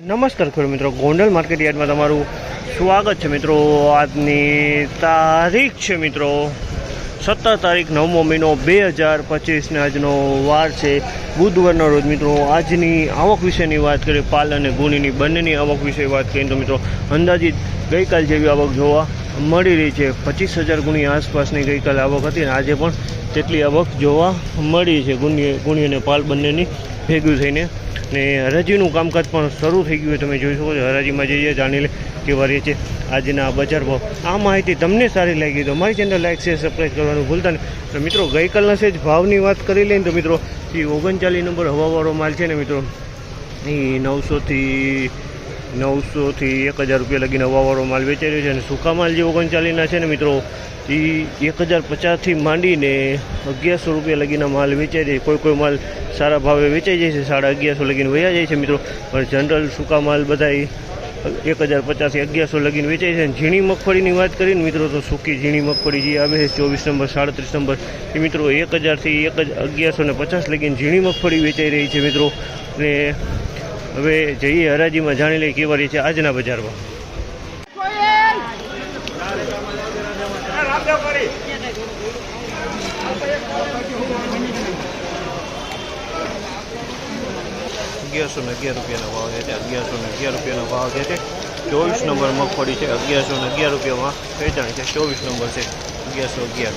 નમસ્કાર ખેડૂત મિત્રો, ગોંડલ માર્કેટ યાર્ડમાં તમારું સ્વાગત છે મિત્રો. આજની તારીખ છે મિત્રો, સત્તર તારીખ નવમો મહિનો બે હજાર પચીસને આજનો વાર છે. બુધવારના રોજ મિત્રો, આજની આવક વિશેની વાત કરીએ, પાલ અને ગુણીની બંનેની આવક વિશે વાત કરીએ તો મિત્રો, અંદાજિત ગઈકાલ જેવી આવક જોવા મળી રહી છે. પચીસ હજાર ગુણી આસપાસની ગઈકાલે આવક હતી અને આજે પણ તેટલી આવક જોવા મળી છે. ગુણી ગુણી અને પાલ બંનેની ભેગું થઈને ને હરાજીનું કામકાજ પણ શરૂ થઈ ગયું તમે જોઈ શકો છો, હરાજીમાં જઈએ જાણી લે કેવા રહે છે આજના બજાર ભાવ આ માહિતી તમને સારી લાગી તો મારી ચેનલ લાઈક, શેર સબસ્ક્રાઈબ કરવાનું ભૂલતા નહીં. તો મિત્રો, ગઈકાલના સેજ ભાવની વાત કરી લઈને તો મિત્રો, એ ઓગણચાલીસ નંબર હવાવાળો માલ છે ને મિત્રો, એ નવસોથી નવસોથી એક હજાર રૂપિયા લગીને હવાવાળો માલ વેચાઈ રહ્યો છે અને સૂકા માલ જે ઓગણચાલીસના છે ને મિત્રો, એ એક હજાર પચાસથી માંડીને અગિયારસો રૂપિયા લગીના માલ વેચાઈ જાય કોઈ કોઈ માલ સારા ભાવે વેચાઈ જાય છે, સાડા અગિયારસો લગીને વયા જાય છે મિત્રો. પણ જનરલ સૂકા માલ બધા એક હજાર પચાસથી અગિયારસો લગીને વેચાય છે. અને ઝીણી મગફળીની વાત કરીને મિત્રો, તો સૂકી ઝીણી મગફળી જે આવે છે, ચોવીસ નંબર, સાડત્રીસ નંબર, એ મિત્રો એક હજારથી એક અગિયારસો ને પચાસ લગીને ઝીણી મગફળી વેચાઈ રહી છે મિત્રો. ને હવે જઈએ હરાજીમાં, જાણી લઈએ કેવા રહી છે આજના બજારમાં. અગિયારસો ને અગિયાર રૂપિયાનો ભાવ છે અગિયારસો ને અગિયાર રૂપિયાનો ભાવ છે ચોવીસ નંબર મગફળી છે, અગિયારસો ને અગિયાર રૂપિયામાં વેચાણ છે. ચોવીસ નંબર છે, અગિયારસો અગિયાર.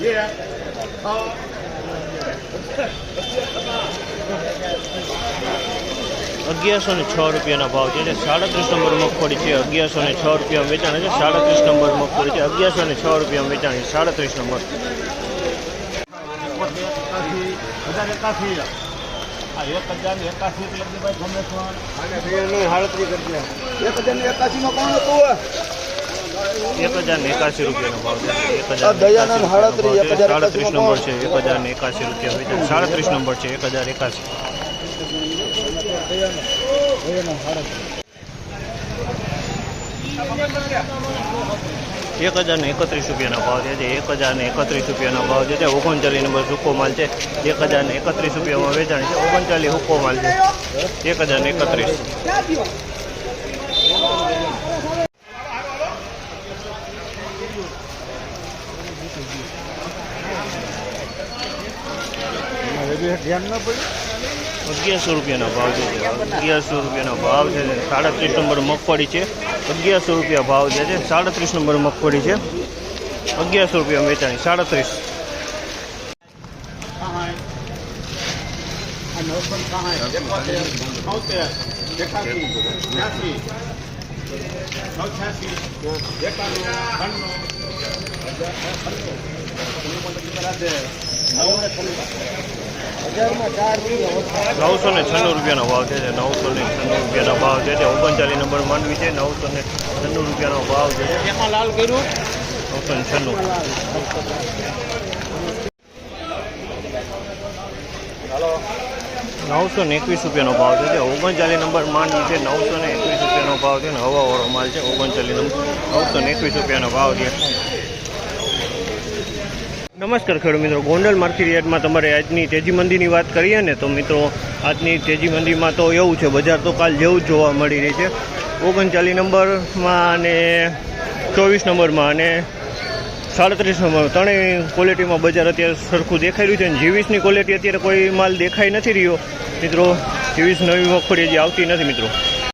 જાય ના અગિયારસો ને છ રૂપિયાના ભાવ છે જે સાડત્રીસ નંબર મગફળી છે અગિયારસો ને છ રૂપિયા વેચાણ છે સાડત્રીસ નંબર મગફળી છે અગિયારસો ને છ રૂપિયા વેચાણ છે સાડત્રીસ નંબર હજાર એકાસી આ એક હજાર ને એકાસી લગી ભાઈ ગમે પણ હાડત્રી કરી દે એક હજાર ને એકાસી માં કોણ હતું એક હજાર ને એકાસી રૂપિયાનો ભાવ છે. એક હજાર સાડત્રીસ નંબર છે એક હજાર ને એકાસી રૂપિયા વેચાણ સાડત્રીસ નંબર છે એક હજાર એકાસી એક હજાર ને એકત્રીસ રૂપિયાનો ભાવ છે જે એક હજાર ને એકત્રીસ રૂપિયાનો ભાવ છે તે ઓગણચાલીસ નંબર સૂકો માલ છે. એક હજાર ને એકત્રીસ રૂપિયામાં વેચાણ છે. ઓગણચાલીસ હુકો માલ છે. એક હજાર ને એકત્રીસ. ધ્યાન ના પડ્યું અગિયારસો રૂપિયાનો ભાવ છે અગિયારસો રૂપિયાનો ભાવ છે સાડત્રીસ નંબર મગફળી છે અગિયારસો રૂપિયા ભાવ છે છે સાડત્રીસ નંબર મગફળી છે અગિયારસો રૂપિયા વેચાણી સાડત્રીસ નવ નવસો ને છન્નું રૂપિયાનો ભાવ છે. નવસો ને છન્નું રૂપિયાનો ભાવ છે. તે ઓગણચાલીસ નંબર માંડવી છે. નવસો ને છન્નું રૂપિયાનો ભાવ છે. એમાં લાલ કર્યું? નવસો ને છન્નું. નવસો ને એકવીસ રૂપિયાનો ભાવ છે. ઓગણચાલીસ નંબર માંડવી છે. નવસો ને એકવીસ રૂપિયાનો ભાવ છે. ને હવાવાળો માલ છે. ઓગણચાલીસ નંબર. નવસો ને એકવીસ રૂપિયાનો ભાવ છે. નમસ્કાર ખેડૂત મિત્રો. ગોંડલ માર્કેટ યાર્ડમાં તમારે આજની તેજી મંદીની વાત કરીએ ને, તો મિત્રો આજની તેજી મંદીમાં તો એવું છે, બજાર તો કાલ જેવું જ જોવા મળી રહી છે. ઓગણચાલીસ નંબરમાં અને ચોવીસ નંબરમાં અને સાડત્રીસ નંબર ત્રણેય ક્વોલિટીમાં બજાર અત્યારે સરખું દેખાઈ રહ્યું છે અને જીવીસની ક્વોલિટી અત્યારે કોઈ માલ દેખાઈ નથી રહ્યો. મિત્રો, જીવીસ નવી મગફળી હજી આવતી નથી મિત્રો.